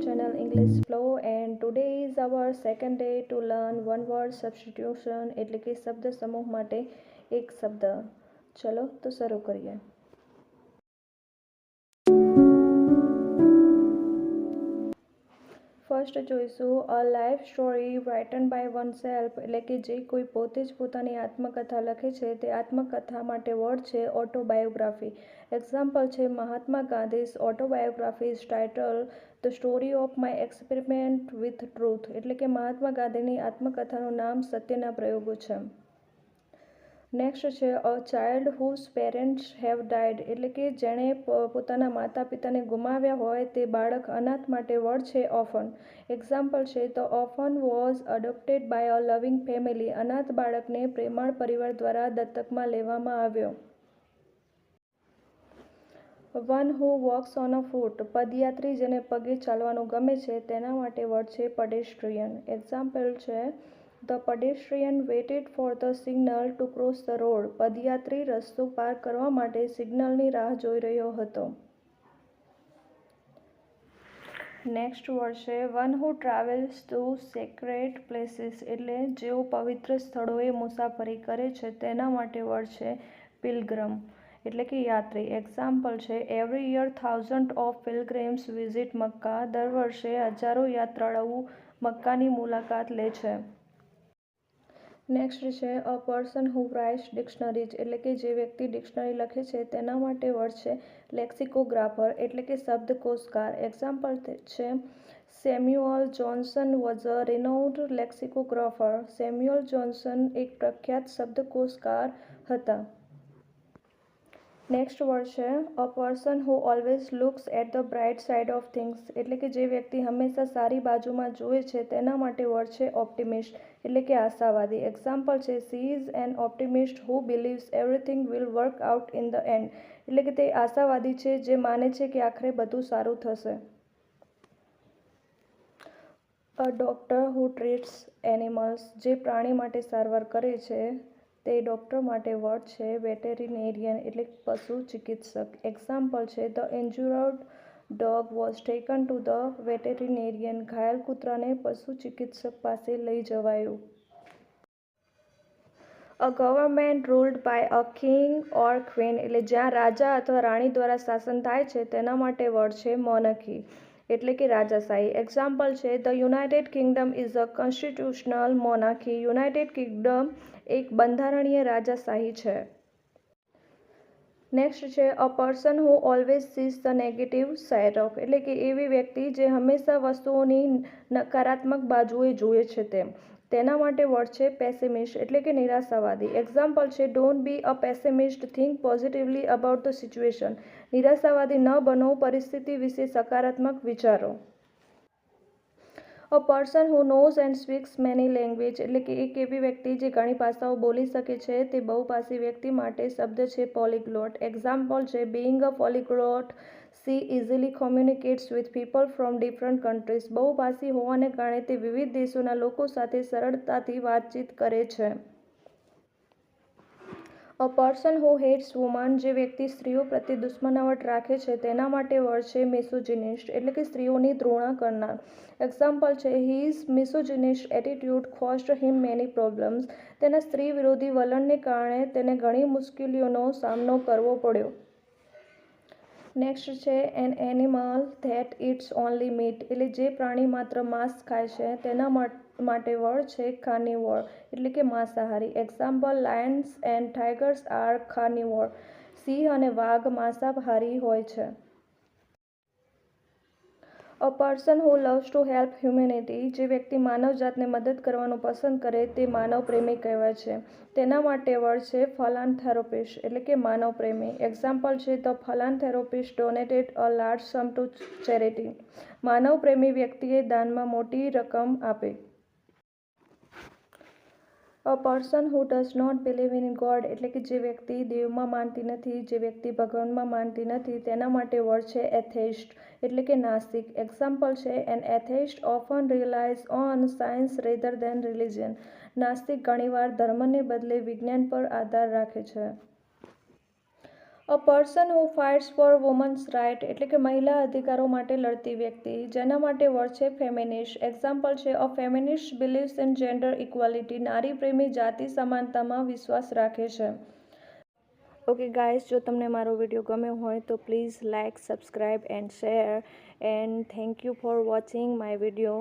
channel English Flow and today is our second day to learn one word substitution એટલે કે શબ્દ સમૂહ માટે એક શબ્દ ચલો તો શરૂ કરીએ ફર્સ્ટ જોઈશું a life story written by one self એટલે કે જે કોઈ પોતે જ પોતાની આત્મકથા લખે છે, તે આત્મકથા માટે વર્ડ છે ઓટોબાયોગ્રાફી એક્ઝામ્પલ છે, Mahatma Gandhi's autobiography title the story of my experiment with truth એટલે કે મહાત્મા ગાંધીની આત્મકથાનું નામ સત્યના પ્રયોગો છે. નેક્સ્ટ છે a child whose parents have died એટલે કે જેણે પોતાના માતા પિતાને ગુમાવ્યા હોય તે બાળક અનાથ માટે વર્ડ છે ઓફન એક્ઝામ્પલ છે તો orphan was adopted by a loving family અનાથ બાળકને પ્રેમાળ પરિવાર દ્વારા દત્તકમાં લેવામાં આવ્યો. One who walks on a foot પદયાત્રી જેને પગે ચાલવાનું ગમે છે, તેના માટે વર્ડ છે પડેસ્ટ્રિયન એક્ઝામ્પલ છે the pedestrian waited for the signal to cross the road પદયાત્રી રસ્તો પાર કરવા માટે સિગ્નલની રાહ જોઈ રહ્યો હતો. નેક્સ્ટ વર્ડ છે one who travels to sacred places એટલે જેઓ પવિત્ર સ્થળોએ મુસાફરી કરે છે, તેના માટે વર્ડ છે પિલગ્રમ એટલે કે યાત્રી. એક્ઝામ્પલ છે every year thousand of pilgrims visit Mecca દર વર્ષે હજારો યાત્રાળુઓ મક્કાની મુલાકાત લે છે. નેક્સ્ટ છે અ પર્સન હુ રાઇટ્સ ડિક્શનરીઝ એટલે કે જે વ્યક્તિ ડિક્શનરી લખે છે, તેના માટે વર્ડ છે લેક્સિકોગ્રાફર એટલે કે શબ્દકોશકાર. એક્ઝામ્પલ છે Samuel Johnson was a renowned lexicographer Samuel Johnson એક પ્રખ્યાત શબ્દકોશકાર હતા. નેક્સ્ટ વર્ડ છે a person who always looks at the bright side of things એટલે કે જે વ્યક્તિ હંમેશા સારી બાજુમાં જુએ છે, તેના માટે વર્ડ છે ઓપ્ટિમિસ્ટ એટલે કે આશાવાદી. એક્ઝામ્પલ છે she is an optimist who believes everything will work out in the end એટલે કે તે આશાવાદી છે, જે માને છે કે આખરે બધું સારું થશે. A doctor who treats animals જે પ્રાણી માટે સારવાર કરે છે તે ડૉક્ટર માટે વર્ડ છે, વેટેરિનેરિયન એટલે પશુ ચિકિત્સક. એક્ઝામ્પલ છે the injured dog was taken to the veterinarian ઘાયલ કૂતરાને પશુ ચિકિત્સક પાસે લઈ જવાયું. A government ruled by a king or queen એટલે જ્યાં રાજા અથવા રાણી દ્વારા શાસન થાય છે, તેના માટે વર્ડ છે મોનર્કી એટલે કે રાજાશાહી એક્ઝામ્પલ છે the United Kingdom is a constitutional monarchy United Kingdom એક બંધારણીય રાજાશાહી છે. નેક્સ્ટ છે a person who always sees the negative side of એટલે કે એવી વ્યક્તિ જે હંમેશા વસ્તુઓની નકારાત્મક બાજુએ જુએ છે તેમ. તેના માટે વર્ડ છે પેસેમિસ્ટ એટલે કે નિરાશાવાદી. એક્ઝામ્પલ છે don't be a pessimist think positively about the situation નિરાશાવાદી ન બનો, પરિસ્થિતિ વિશે સકારાત્મક વિચારો. A person who knows and speaks many language એટલે કે એક એવી વ્યક્તિ જે ઘણી ભાષાઓ બોલી શકે છે, તે બહુભાષી વ્યક્તિ માટે શબ્દ છે પોલિગ્લોટ એક્ઝામ્પલ છે being a polyglot she easily communicates with people from different countries બહુભાષી હોવાને કારણે તે વિવિધ દેશોના લોકો સાથે સરળતાથી વાતચીત કરે છે. A person who hates woman જે વ્યક્તિ સ્ત્રીઓ પ્રત્યે દુશ્મનાવટ રાખે છે, તેના માટે વર્ડ છે મિસોજિનિસ્ટ એટલે કે સ્ત્રીઓની ધૃણા કરનાર. એક્ઝામ્પલ છે his misogynist attitude cost him many problems તેના સ્ત્રી વિરોધી વલણને કારણે તેને ઘણી મુશ્કેલીઓનો સામનો કરવો પડ્યો. નેક્સ્ટ છે an animal that eats only meat એટલે જે પ્રાણી માત્ર માંસ ખાય છે, તેના માટે વર્ડ છે ખાનીવોર એટલે કે માંસાહારી. Example lions and tigers are carnivore સિંહ અને વાઘ માંસાહારી હોય છે. A person who loves to help humanity જે વ્યક્તિ માનવજાતને મદદ કરવાનું પસંદ કરે તે માનવ પ્રેમી કહેવાય છે. તેના માટે વર્ડ છે ફલાન થેરોપિસ્ટ એટલે કે માનવ પ્રેમી. એક્ઝામ્પલ છે the philanthropist donated a large sum to charity માનવ પ્રેમી વ્યક્તિએ દાનમાં મોટી રકમ આપી. A person who does not believe in God એટલે કે જે વ્યક્તિ દેવમાં માનતી નથી, જે વ્યક્તિ ભગવાનમાં માનતી નથી, તેના માટે વર્ડ છે એથેઇસ્ટ એટલે કે નાસ્તિક એક્ઝામ્પલ છે an atheist often realise on science rather than religion નાસ્તિક ઘણીવાર ધર્મને બદલે વિજ્ઞાન પર આધાર રાખે છે. A person who fights for woman's right એટલે કે મહિલા અધિકારો માટે લડતી વ્યક્તિ, જેના માટે વર્ડ છે ફેમિનિસ્ટ એક્ઝામ્પલ છે a feminist believes in gender equality નારી પ્રેમી જાતિ સમાનતામાં વિશ્વાસ રાખે છે. ઓકે ગાઈઝ જો તમને મારો વીડિયો ગમ્યો હોય તો please like subscribe and share and thank you for watching my video